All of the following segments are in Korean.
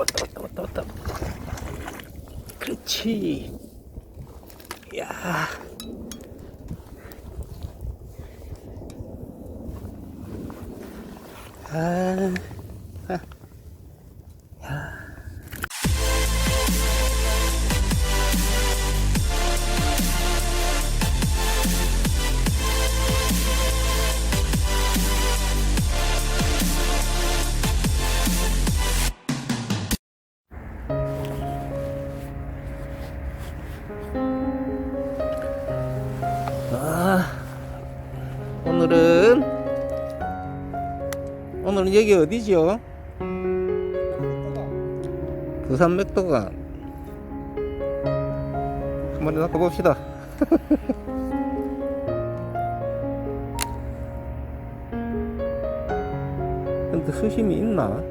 왔다 왔다 왔다 왔다. 그렇지. 야. 아, 오늘은 여기 어디죠? 부산 맥도간 한번 나가 봅시다. 근데 수심이 있나?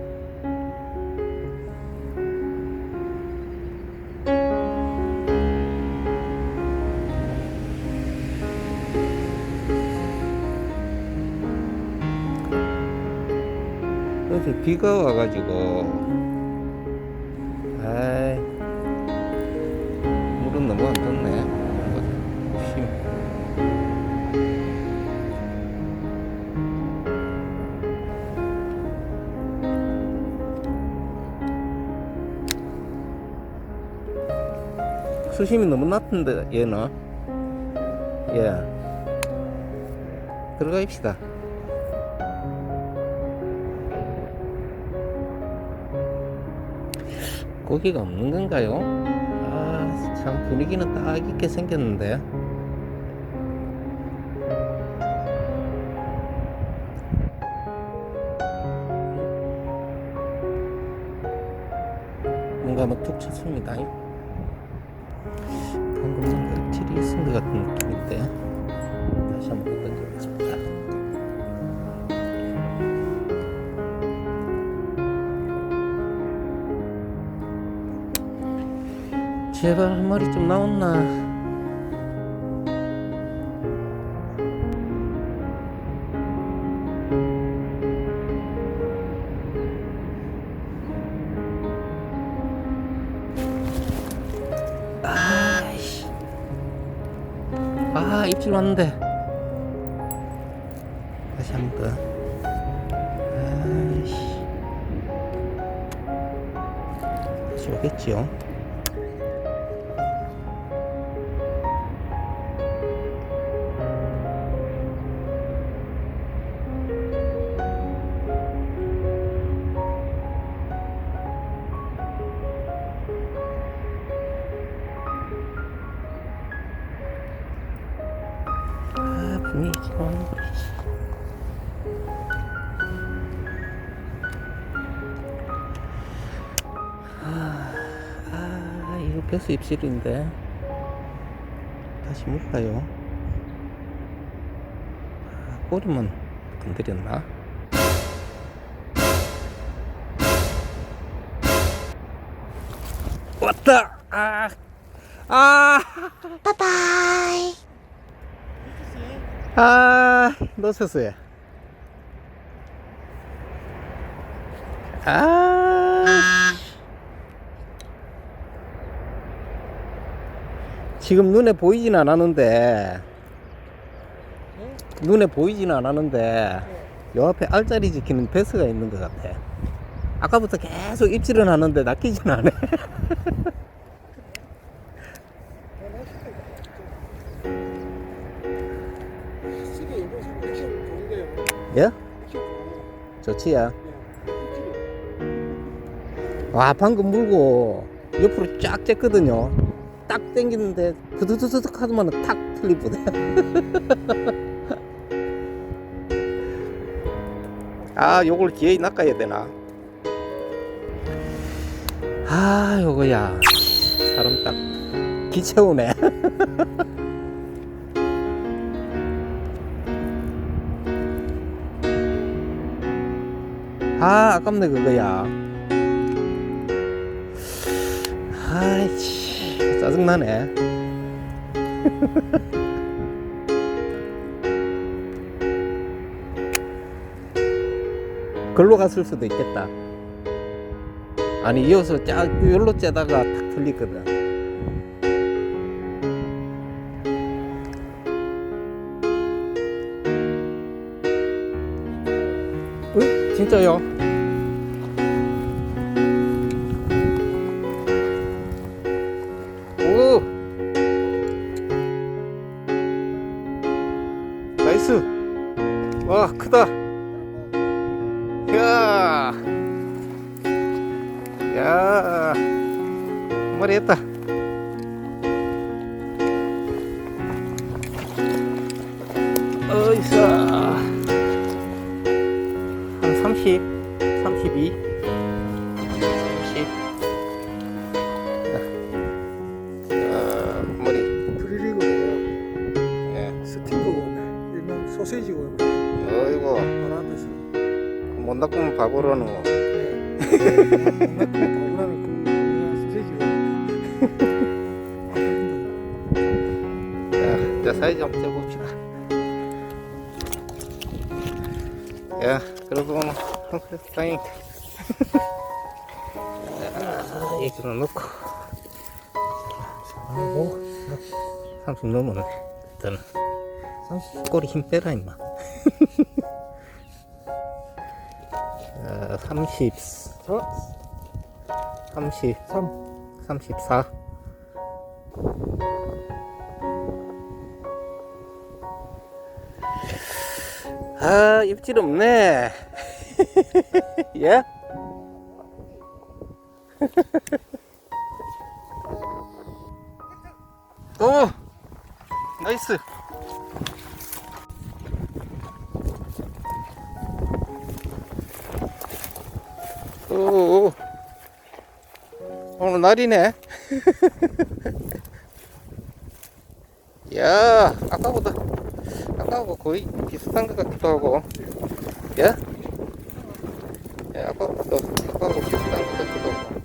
어제 비가 와가지고 아이 물은 너무 안 떴네. 수심이 너무 낮은데 얘는. 예. 들어가 입시다 고기가 없는 건가요? 아, 참 분위기는 딱 있게 생겼는데. 뭔가 뭐툭 쳤습니다. 방금 뭔가 입질이 있은 것 같은 느낌인데. 다시 한번 던져보겠습 제발 한 마리 좀 나왔나? 아, 입질 왔는데. 다시 한번 더. 아이씨. 다시 오겠지요? 배수 입질인데. 다시 물까요? 아, 꼬리만 건드렸나? 왔다! 아! 아! 바이바이. 아, 놓쳤어요. 아. 지금 눈에 보이진 않았는데, 눈에 보이진 않았는데, 요 앞에 알짜리 지키는 베스가 있는 것 같아. 아까부터 계속 입질은 하는데 낚이진 좋은데요. 예? 좋지야. 네. 와 방금 물고 옆으로 쫙 쬐거든요 딱 당기는데 드드드득 하더만 탁 틀리보네. 아 요걸 기어이 낚아야 되나? 아 요거야. 사람 딱 기채우네. 아 아깝네 그거야. 아이치 짜증나네 글로 갔을 수도 있겠다 아니 이어서 짜 열로 째다가 탁 틀리거든. 어? 진짜요? 야! 야! 한 마리 했다! 어이서! 한 30, 32, 30. 야, 한 마리. 프리리그고 예. 스티커고 일명 소세지고 어이구, 바로 앞에서 못 낚으면 바보라노. 그냥 소세지고 자, 자 사이즈 한번 재봅시다. 야, 그래도 오늘 다행이다. 자, 얘기를 넣고. 하고, 30 넘었네. 일단은. 30. 꼬리 힘 빼라, 임마. 30, 자 30, 3 34. 아, 입질 없네. 예? 오! 나이스! 오, 오. 오늘 날이네. 야, 아까보다, 아까하고 거의 비슷한 것 같기도 하고. 야? 야, 아까보다, 아까하고 비슷한 것 같기도 하고.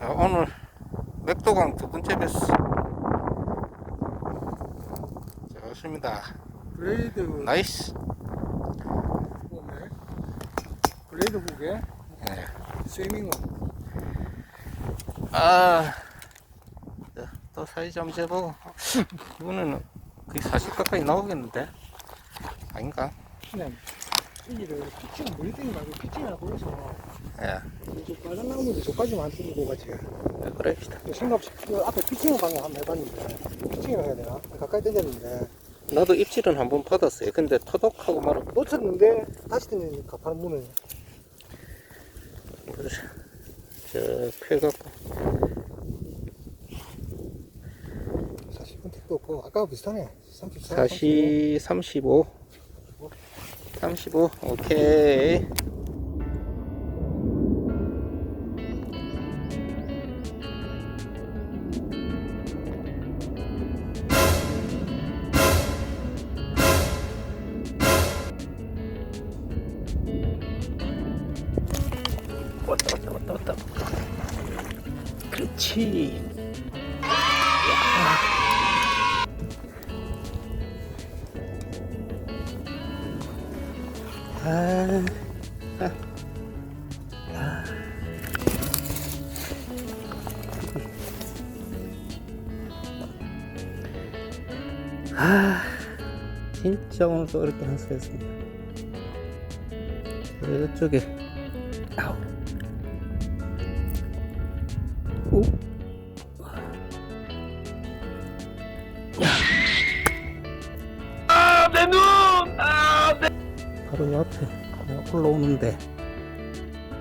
아, 오늘 맥도강 두 번째 뵀어. 좋습니다. 블레이드 나이스. 보네 블 레이드 후게 예. 스위밍어 아, 또, 또 사이즈 한번 재보고. 이거는 거의 40 가까이 나오겠는데? 아닌가? 그냥 이를 피칭 물등이 말고 피칭하고 해서 예, 저 빨간 나무도 저까지만 들고 가지 네, 그럽시다. 생각 없이 그 앞에 피칭 방향 한번 해봤는데 피칭을 해야 되나? 가까이 던졌는데 나도 입질은 한 번 받았어요. 근데 터덕하고 말아. 놓쳤는데 다시 던지니까 바로 문을 저, 펴갖고. 40분 택도 없고 아까 비슷하네 34, 40, 35. 35, 오케이. 그렇지 아, 아, 아. 아, 진짜 오늘 또 이렇게 한수했습니다. 이쪽에, 아우. 바로 옆에 올라오는데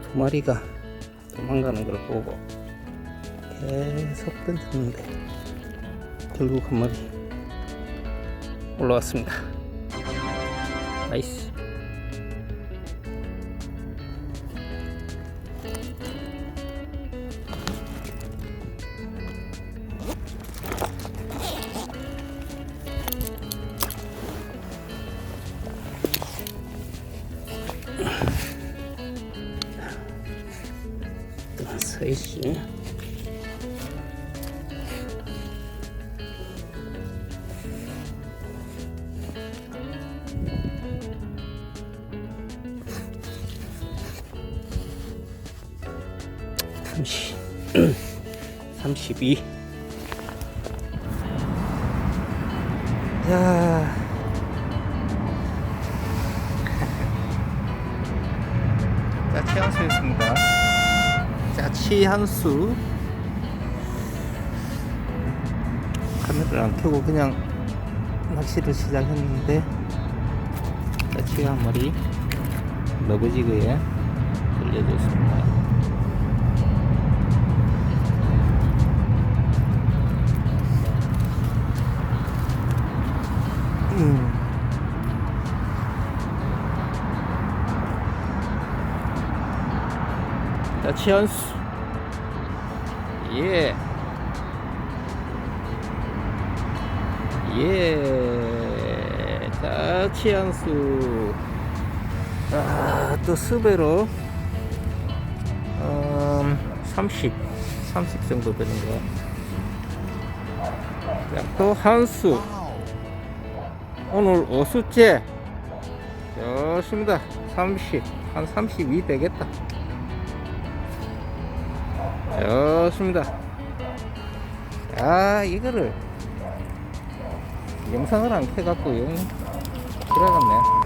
두 마리가 도망가는 걸 보고 계속 던졌는데 결국 한 마리 올라왔습니다. 나이스. 30 32 자. 자, 치한수였습니다. 자, 치한수. 카메라를 안 켜고 그냥 낚시를 시작했는데, 자, 치가 한 마리 러브지그에 걸려졌습니다. 자, 치안수. 예. 예. 자, 치안수. 아, 또 스베로. 음, 30. 30 정도 되는 거. 자, 또 한수. 오늘 5수째. 좋습니다. 30. 한 32 되겠다. 좋습니다. 아, 이거를 영상을 안 켜갖고 영 들어갔네.